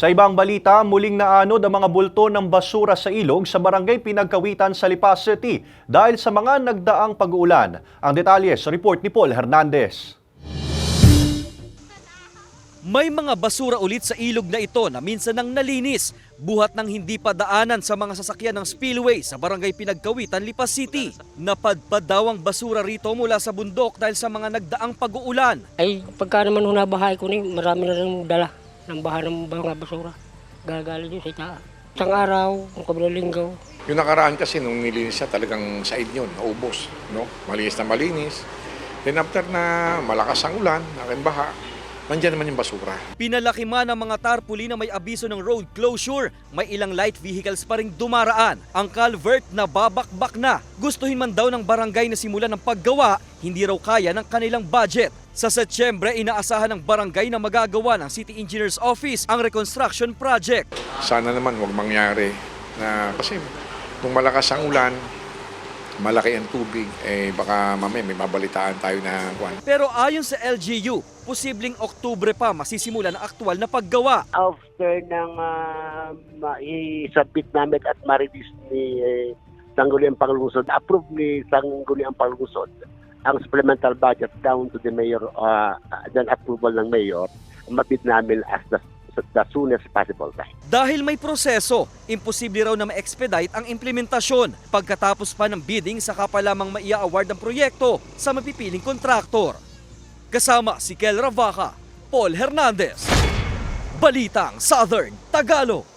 Sa ibang balita, muling naanod ang mga bulto ng basura sa ilog sa barangay Pinagkawitan sa Lipas City dahil sa mga nagdaang pag-uulan. Ang detalye sa report ni Paul Hernandez. May mga basura ulit sa ilog na ito na minsan nang nalinis, buhat ng hindi pa daanan sa mga sasakyan ng spillway sa barangay Pinagkawitan, Lipas City. Napadpad daw ang basura rito mula sa bundok dahil sa mga nagdaang pag-uulan. Ay, pagka naman ho nabahay ko ni, marami na rin dala ng baha ng mga basura. Gagaling yun sa ita. Isang araw, kung kabilang Yung nakaraan kasi nung nilinis siya talagang side yun, naubos. No? Malinis na malinis. Then after na malakas ang ulan, aking baha, nandyan naman yung basura. Pinalaki man ang mga tarpuli na may abiso ng road closure, may ilang light vehicles pa ring dumaraan. Ang culvert na babakbak na. Gustuhin man daw ng barangay na simulan ng paggawa, hindi raw kaya ng kanilang budget. Sa Setyembre, inaasahan ng barangay na magagawa ng City Engineer's Office ang reconstruction project. Sana naman huwag mangyari na kasi kung malakas ang ulan, malaki ang tubig, eh baka mamaya may mabalitaan tayo na kwan. Pero ayon sa LGU, posibleng Oktubre pa masisimulan ang aktual na paggawa. after ng uh, ma-submit namin at ma-release ni eh, Sangguniang Panglungsod, approve ni Sangguniang Panglungsod ang supplemental budget down to the mayor, uh, then approval ng mayor, mabid namin as the, the soonest possible time. Dahil may proseso, imposible raw na ma-expedite ang implementasyon. Pagkatapos pa ng bidding, saka pa lamang maia-award ang proyekto sa mapipiling kontraktor. Kasama si Kel Ravaca, Paul Hernandez. Balitang Southern Tagalog.